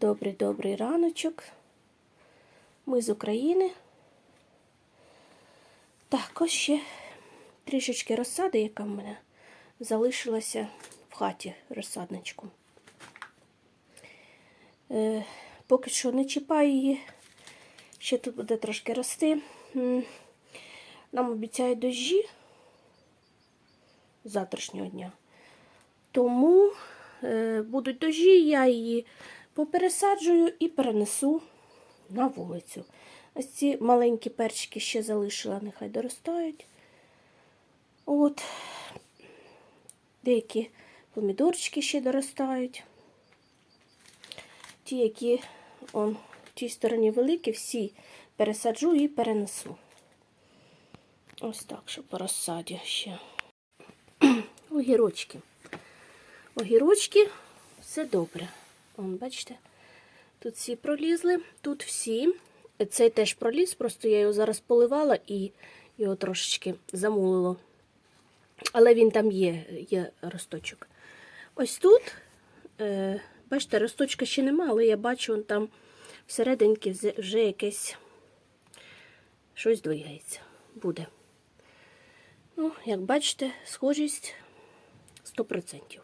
Добрий добрий раночок. Ми з України. Так, ось ще трішечки розсади, яка в мене залишилася в хаті розсадничку. Е, поки що не чіпаю її. Ще тут буде трошки рости. Нам обіцяють дощі завтрашнього дня. Тому е, будуть дощі, я її попересаджую і перенесу на вулицю. Ось ці маленькі перчики ще залишила, нехай доростають. От. Деякі помідорчики ще доростають. Ті, які он, в тій стороні великі, всі пересаджу і перенесу. Ось так, що по розсаді ще. Огірочки. Огірочки, все добре. Вон, бачите, тут всі пролізли, тут всі. Цей теж проліз, просто я його зараз поливала і його трошечки замулило. Але він там є, є росточок. Ось тут, е, бачите, росточка ще нема, але я бачу, вон там всерединки вже- вже якесь щось двигається. Буде. Ну, як бачите, схожість 100%.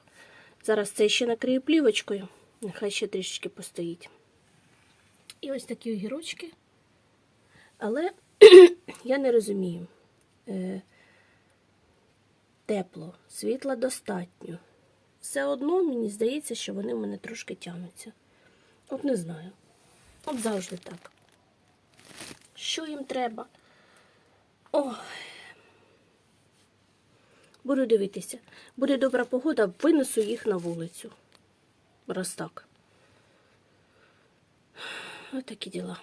Зараз це ще накрию плівочкою, нехай ще трішечки постоїть. І ось такі огірочки. Але я не розумію. Е, тепло, світла достатньо. Все одно мені здається, що вони в мене трошки тягнуться. От не знаю. От завжди так. Що їм треба? Ой. Буду дивитися. Буде добра погода, винесу їх на вулицю. Раз так. Ось такі діла.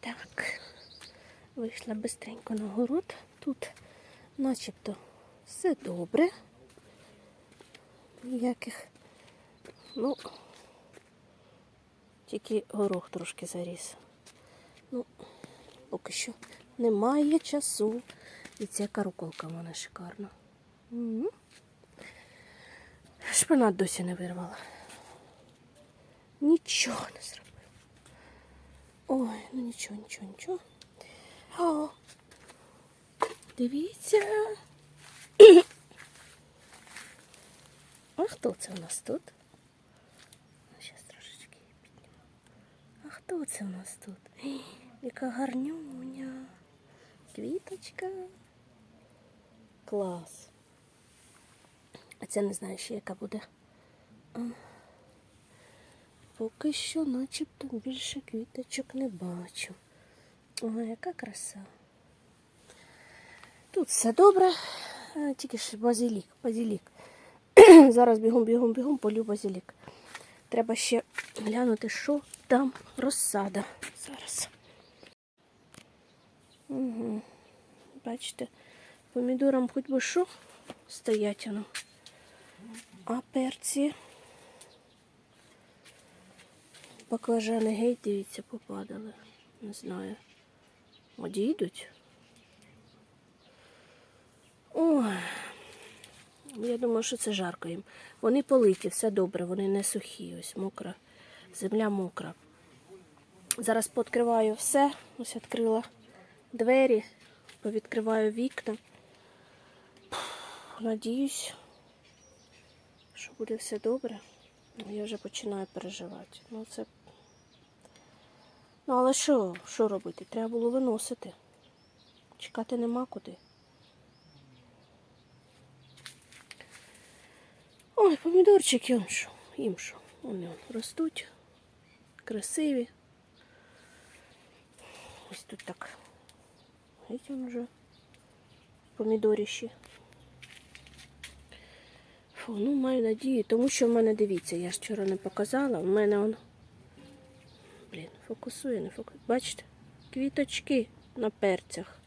Так, вийшла бистренько на город. Тут начебто все добре. Ніяких, ну, тільки горох трошки заріс. Ну, поки що немає часу. І ця каруколка в мене шикарна. Шпинат досі не вирвала. Нічого не зробив. Ой, ну нічого, нічого, нічого. О, дивіться. А хто це у нас тут? Зараз трошечки її підніму. А хто це у нас тут? Яка гарнюня. Квіточка. Клас. А це не знаю ще, яка буде. Поки що, начебто, більше квіточок не бачу. Ой, яка краса. Тут все добре, тільки ж базилік, базилік. Зараз бігом, бігом, бігом полю базилік. Треба ще глянути, що там розсада. Зараз. Угу. Бачите, помідорам хоч би що стоять воно. А перці. Баклажани геть, дивіться, попадали. Не знаю. Одійдуть. Ой. Я думаю, що це жарко їм. Вони политі, все добре, вони не сухі. Ось мокра. Земля мокра. Зараз пооткриваю все. Ось відкрила двері, повідкриваю вікна. Надіюсь, що буде все добре. Я вже починаю переживати. Ну, це... ну але що, що робити? Треба було виносити. Чекати нема куди. Ой, помідорчики, он що. Вони ростуть. Красиві. Ось тут так. Він вже помідоріші. Фу, ну маю надію, тому що в мене, дивіться, я ж вчора не показала, в мене он. Блін, фокусує, не фокусує. Бачите? Квіточки на перцях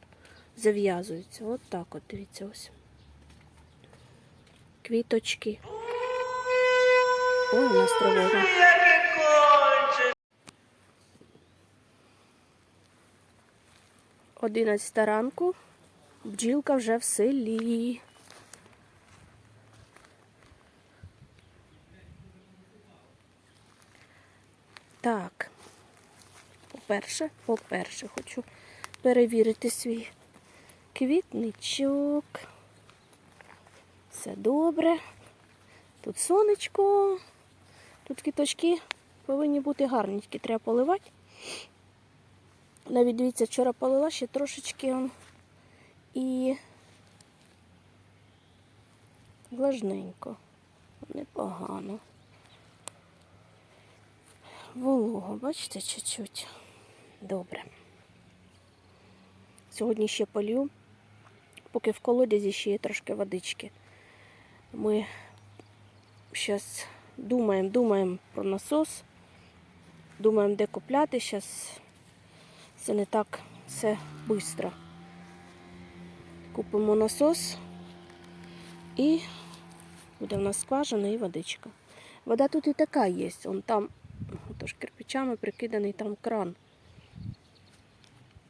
зав'язуються. От так от, дивіться ось. Квіточки. Ой, у нас тривога. Одинадцята ранку. Бджілка вже в селі. Так. По-перше, по-перше, хочу перевірити свій квітничок. Все добре. Тут сонечко. Тут квіточки повинні бути гарні, треба поливати. Навіть дивіться, вчора полила ще трошечки і влажненько. Непогано. Волого, бачите, чуть-чуть. Добре. Сьогодні ще полью, поки в колодязі ще є трошки водички. Ми зараз думаємо, думаємо про насос, думаємо, де купляти. Зараз це не так все швидко. Купимо насос і буде в нас скважина і водичка. Вода тут і така є. Он там, тож кирпичами прикиданий там кран.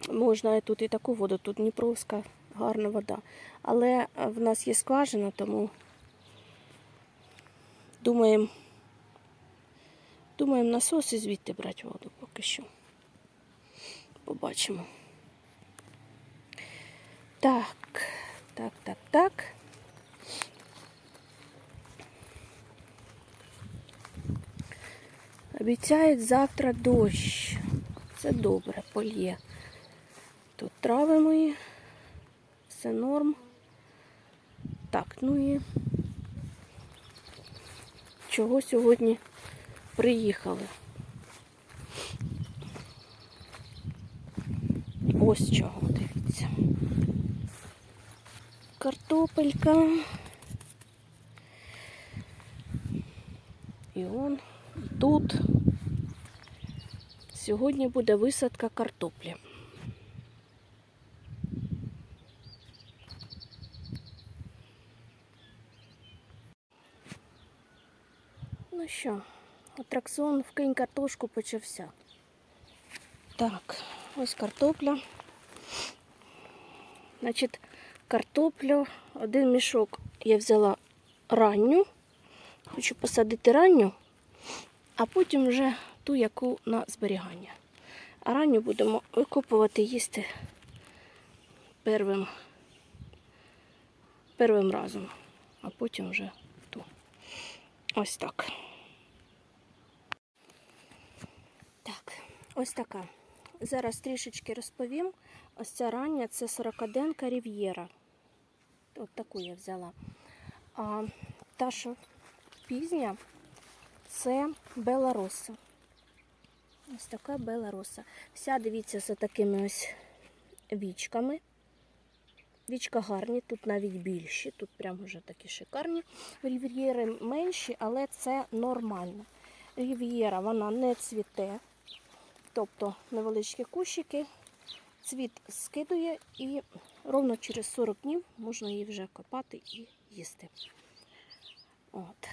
Можна тут і таку воду, тут Дніпровська гарна вода. Але е, в нас є скважина, тому думаємо, думаємо насос і звідти брати воду поки що. Побачимо. Так, так, так, так. Обіцяють завтра дощ. Це добре, польє. Тут трави мої, все норм. Так, ну і чого сьогодні приїхали? Ось чого, дивіться. Картопелька. І он тут. Сьогодні буде висадка картоплі. Ну що, атракціон вкинь картошку почався. Так, ось картопля. Значить, картоплю, один мішок я взяла ранню. Хочу посадити ранню, а потім вже ту, яку на зберігання. А ранню будемо викопувати, їсти первим, первим разом, а потім вже ту. Ось так. Так, ось така. Зараз трішечки розповім. Ось ця рання це 40-денка Рів'єра. От таку я взяла. А та, що пізня, це Белароса. Ось така Белароса. Вся, дивіться, з такими ось вічками. Вічка гарні, тут навіть більші, тут прямо вже такі шикарні. Рів'єри менші, але це нормально. Рів'єра вона не цвіте, тобто невеличкі кущики, цвіт скидує і ровно через 40 днів можна її вже копати і їсти. От.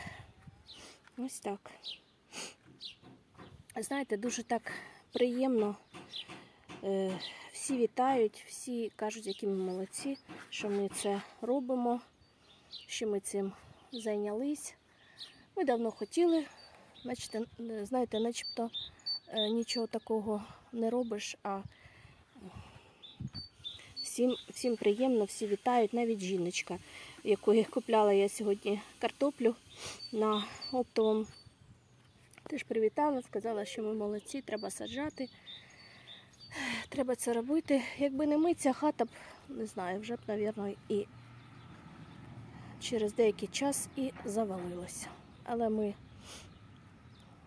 Ось так. Знаєте, дуже так приємно. Е, всі вітають, всі кажуть, які ми молодці, що ми це робимо, що ми цим зайнялись. Ми давно хотіли, значить, знаєте, начебто е, нічого такого не робиш, а всім, всім приємно, всі вітають, навіть жіночка, якої купляла я сьогодні картоплю на оптовому. Теж привітала, сказала, що ми молодці, треба саджати. Треба це робити. Якби не ми, ця хата б, не знаю, вже б, мабуть, і через деякий час і завалилася. Але ми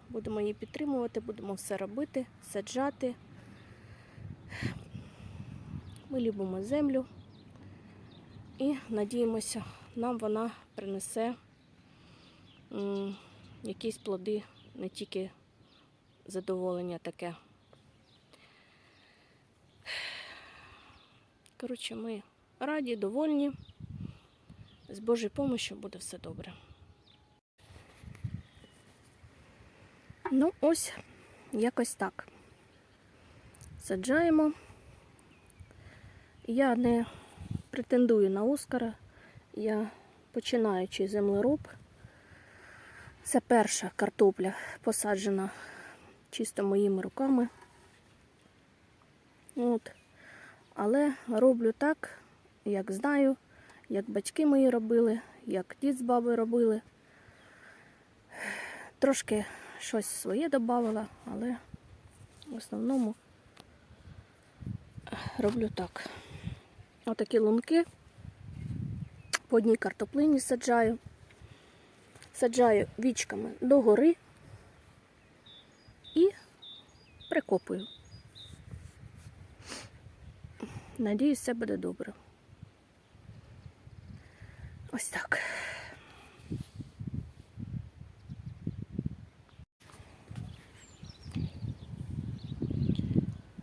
будемо її підтримувати, будемо все робити, саджати. Ми любимо землю і надіємося, нам вона принесе якісь плоди, не тільки задоволення таке. Коротше, ми раді, довольні. З Божою допомогою буде все добре. Ну, ось якось так. Саджаємо. Я не претендую на Оскара. Я починаючий землероб. Це перша картопля посаджена чисто моїми руками. От. Але роблю так, як знаю, як батьки мої робили, як дід з бабою робили. Трошки щось своє додавала, але в основному роблю так. Отакі лунки по одній картоплині саджаю. Саджаю вічками догори і прикопую. Надіюсь, все буде добре. Ось так.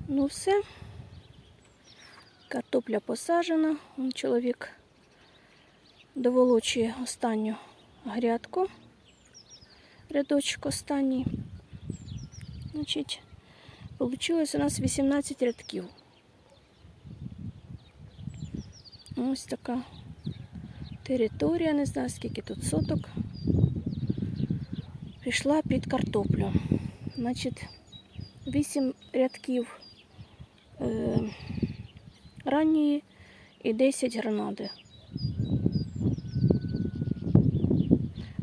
Ну все. Картопля посаджена. Вон Чоловік доволочує останню грядку. Рядочок останній. Значить, Получилось у нас 18 рядків. Ось така територія, не знаю скільки тут соток. Пішла під картоплю. Значить, 8 рядків е, ранньої і 10 гранади.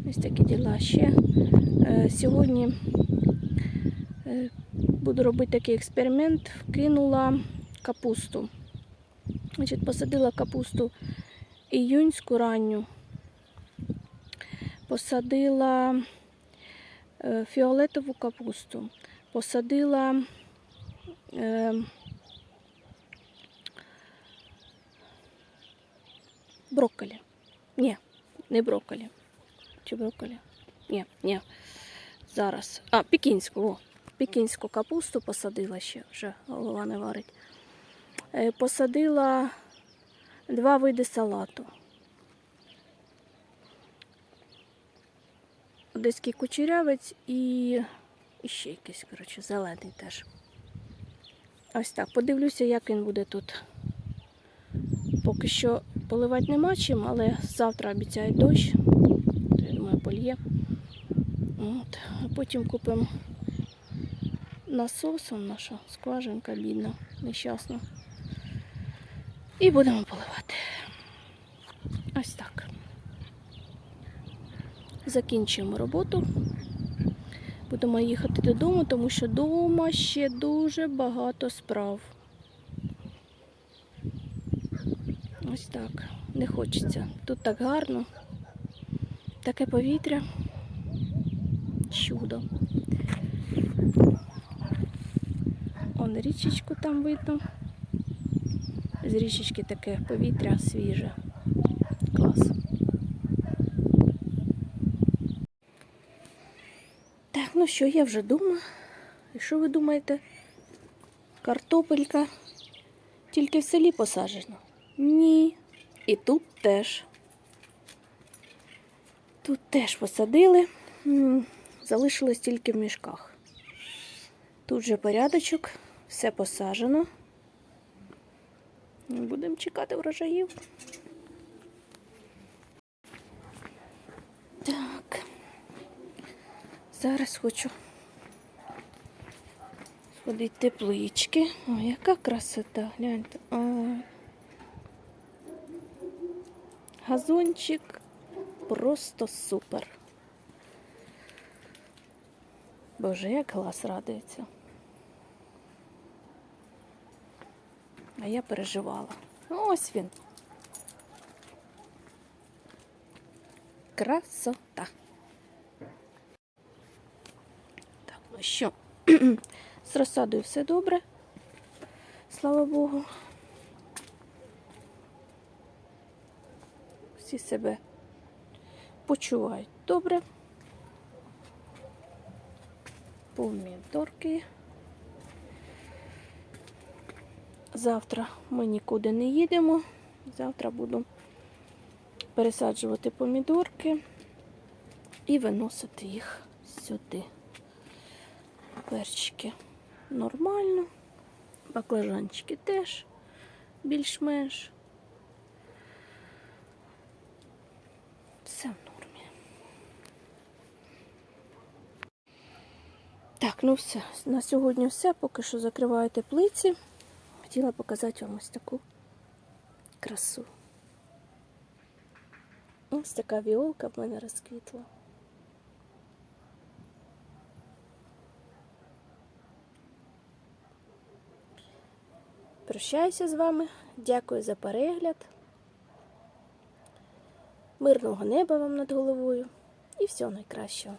Ось такі діла ще. Е, сьогодні е, буду робити такий експеримент. Вкинула капусту. Значить, посадила капусту іюнську ранню. Посадила е, фіолетову капусту. Посадила брокколі. Ні, не брокколі. Чи брокколі? Ні, ні. Зараз. А, пекінську, о. Пекінську капусту посадила ще, вже голова не варить. Е, Посадила два види салату. Одеський кучерявець і, і ще якийсь, коротше, зелений теж. Ось так. Подивлюся, як він буде тут. Поки що поливати нема чим, але завтра обіцяють дощ. Я думаю, польє. От. А потім купимо насосом наша скважинка бідна, нещасна. І будемо поливати. Ось так. Закінчуємо роботу. Будемо їхати додому, тому що вдома ще дуже багато справ. Ось так. Не хочеться. Тут так гарно. Таке повітря. Чудо. Он річечку там видно. З річечки таке повітря свіже. Клас. Так, ну що, я вже вдома. І що ви думаєте? Картопелька тільки в селі посаджена? Ні. І тут теж. Тут теж посадили. Залишилось тільки в мішках. Тут же порядочок, все посаджено. Будемо чекати врожаїв. Так. Зараз хочу сходити теплички. О, яка красота, гляньте. Ой. Газончик просто супер. Боже, як глаз радується. А я переживала. Ну, Ось він. Красота. Так, ну що, з розсадою все добре. Слава Богу. Всі себе почувають добре. Помідорки. Завтра ми нікуди не їдемо. Завтра буду пересаджувати помідорки і виносити їх сюди. Перчики нормально, баклажанчики теж більш-менш. Все в нормі. Так, ну все. На сьогодні все. Поки що закриваю теплиці. Хотіла показати вам ось таку красу. Ось така віолка в мене розквітла. Прощаюся з вами. Дякую за перегляд. Мирного неба вам над головою і всього найкращого.